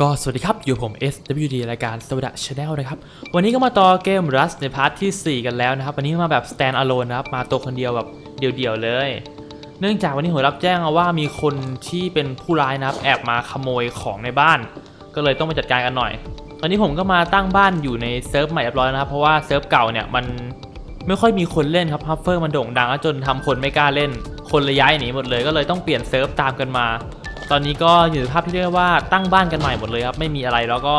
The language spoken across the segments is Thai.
ก็สวัสดีครับ อยู่ผม SWD รายการสวัสดีชาแนลนะครับ วันนี้ก็มาต่อเกม Rust ในพาร์ทที่ 4 กันแล้วนะครับ วันนี้มาแบบ stand alone นะครับ มาตัวคนเดียวแบบเดี่ยวๆเลย เนื่องจากวันนี้ผมรับแจ้งมาว่ามีคนที่เป็นผู้ร้ายนะครับ แอบมาขโมยของในบ้าน ก็เลยต้องไปจัดการกันหน่อย ตอนนี้ผมก็มาตั้งบ้านอยู่ในเซิร์ฟใหม่เรียบร้อยแล้วนะครับ เพราะว่าเซิร์ฟเก่าเนี่ยมันไม่ค่อยมีคนเล่นครับฮัฟเฟอร์มันโด่งดังแล้วจนทำคนไม่กล้าเล่น คนเลยย้ายหนีหมดเลย ก็เลยต้องเปลี่ยนเซิร์ฟตามกันมา ตอนนี้ก็อยู่ในภาพที่เรียกว่าตั้งบ้านกันใหม่หมดเลยครับไม่มีอะไรแล้วก็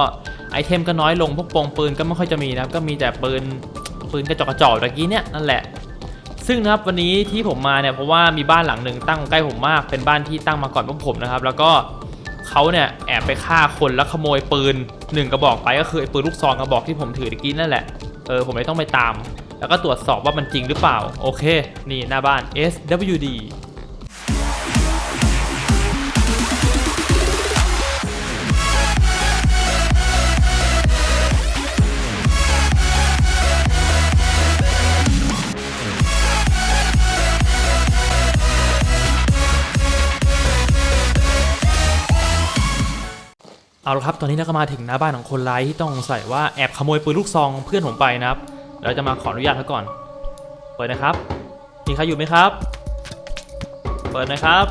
ไอเทมก็น้อยลงพวกปงปืนก็ไม่ค่อยจะมีนะครับก็มีแต่ปืนปืนกระจอกกระจอกตะกี้เนี่ยนั่นแหละ ซึ่งนะครับวันนี้ที่ผมมาเนี่ยเพราะว่ามีบ้านหลังหนึ่งตั้งใกล้ผมมากเป็นบ้านที่ตั้งมาก่อนพวกผมนะครับ แล้วก็เขาเนี่ยแอบไปฆ่าคนแล้วขโมยปืนหนึ่งกระบอกไปก็คือไอปืนลูกซองกระบอกที่ผมถือตะกี้นั่นแหละเออผมเลยต้องไปตาม แล้วก็ตรวจสอบว่ามันจริงหรือเปล่าโอเค นี่หน้าบ้าน SWD เอาละครับตอนนี้เราก็มาถึงหน้าบ้านของคนร้ายที่ต้องสงสัยว่าแอบขโมยปืนลูกซองเพื่อนผมไปนะครับเราจะมาขออนุญาตเขาก่อน เปิดนะครับ มีใครอยู่ไหมครับ เปิดนะครับ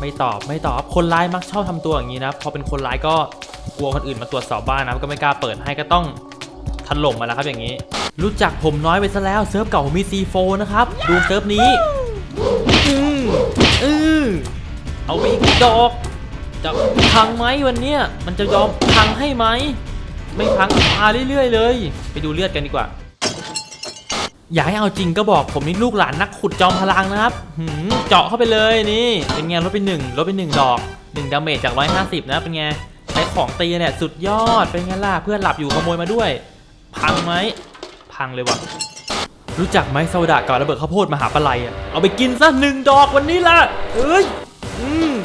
ไม่ตอบไม่ตอบคนร้ายมักชอบทำตัวอย่างนี้นะพอเป็นคนร้ายก็กลัวคนอื่นมาตรวจสอบบ้านนะก็ไม่กล้าเปิดให้ก็ต้องถล่มมาแล้วครับอย่างนี้ รู้จักผมน้อยไปซะแล้วเซิร์ฟเก่าผมมี C4 นะครับดูเซิร์ฟนี้อืมอือเอาไปอีกดอก จะพังไหมวันเนี้ยมันจะยอมพังให้ไหม ไม่พังมาเรื่อยๆเลย ไปดูเลือดกันดีกว่า อยากให้เอาจริงก็บอกผมนี่ลูกหลานนักขุดจอมพลังนะครับหืมเจาะเข้าไปเลยนี่ เป็นไงลดไปหนึ่งลดไปหนึ่งดอกหนึ่งดาเมจจาก150นะ เป็นไงใช้ของตีเนี่ยสุดยอด เป็นไงล่ะเพื่อนหลับอยู่ขโมยมาด้วย พังไหม พังเลยว่ะรู้จักไหมโซดากับระเบิดข้าวโพดมหาปลัยอะ เอาไปกินซะหนึ่งดอกวันนี้ละเอ้ย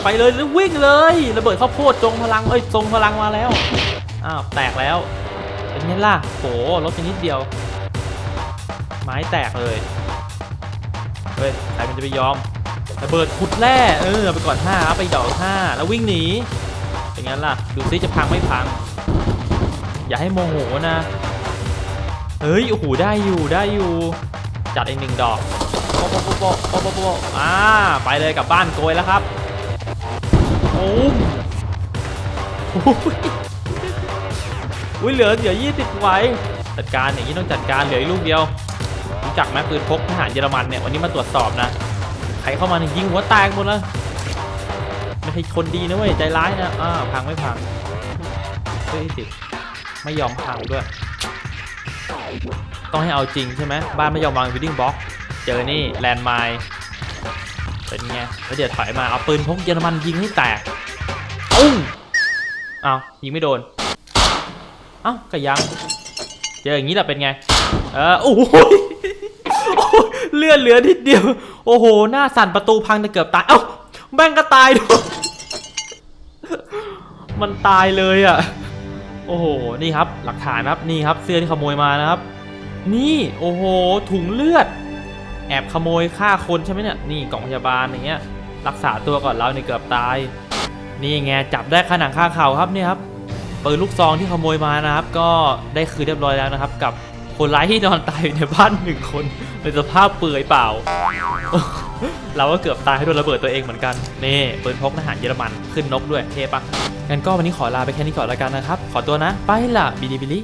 ไปเลยแล้ววิ่งเลย ระเบิดข้าวโพดจงพลังเอ้ยทรงพลังมาแล้วอ้าวแตกแล้วเป็นไงล่ะโหลดไปนิดเดียว ไม้แตกเลยเฮ้ยใครมันจะไปยอมระเบิดขุดแร่เออไปก่อนห้าไปดอกห้าแล้ววิ่งหนีเป็นไงล่ะดูซิจะพังไม่พัง อย่าให้โมโหนะเฮ้ยโอ้โหได้อยู่ได้อยู่ จัดอีกหนึ่งดอกโป๊ะโป๊ะโป๊ะโปะโปะโปะโปะอ่าไปเลยกลับบ้านโกยแล้วครับ มอุ้ยเหลือเหลือ20ไว้จัดการอย่างนี้ต้องจัดการเหลืออีกลูกเดียวรู้จักไหมปืนพกทหารเยอรมันเนี่ยวันนี้มาตรวจสอบนะใครเข้ามาเนี่ยยิงหัวแตกหมดแล้วไม่ใช่คนดีนะเว้ยใจร้ายนะอ้าวพังไม่พังเฮ้ยสิไม่ยอมพังด้วย ต้องให้เอาจริงใช่ไหมบ้านไม่ยอมวางวิดดิ้งบล็อกเจอนี่แลนด์ไมล์ เป็นไงแล้วเดี๋ยวถอยมาเอาปืนพกเยอรมันยิงให้แตกปุ้งเอายิงไม่โดน เอ้าก็ยังเจออย่างนี้แหละเป็นไง เออโอ้โหยโอ้ยเลือดเหลือนิดเดียว โอ้โห หน้าสั่นประตูพังจะเกือบตาย เอ้าแม่งก็ตายด้วยมันตายเลยอะ โอ้โห นี่ครับ หลักฐานครับ นี่ครับ เสื้อที่ขโมยมานะครับ นี่ โอ้โห ถุงเลือด แอบขโมยฆ่าคนใช่ไหมเนี่ย นี่กล่องพยาบาลอย่างเงี้ย รักษาตัวก่อนเราเนี่ยเกือบตาย นี่ไงจับได้ขนังคาเข่าครับเนี่ยครับปืนลูกซองที่ขโมยมานะครับ ก็ได้คืนเรียบร้อยแล้วนะครับ กับคนร้ายที่นอนตายอยู่ในบ้านหนึ่งคนในสภาพเปื่อยเปล่า เราก็เกือบตายให้โดนระเบิดตัวเองเหมือนกันนี่ปืนพกทหารเยอรมันขึ้นนกด้วยเท่ปะงั้นก็วันนี้ขอลาไปแค่นี้ก่อนแล้วกันนะครับ ขอตัวนะ ไปละบิลิบิลิ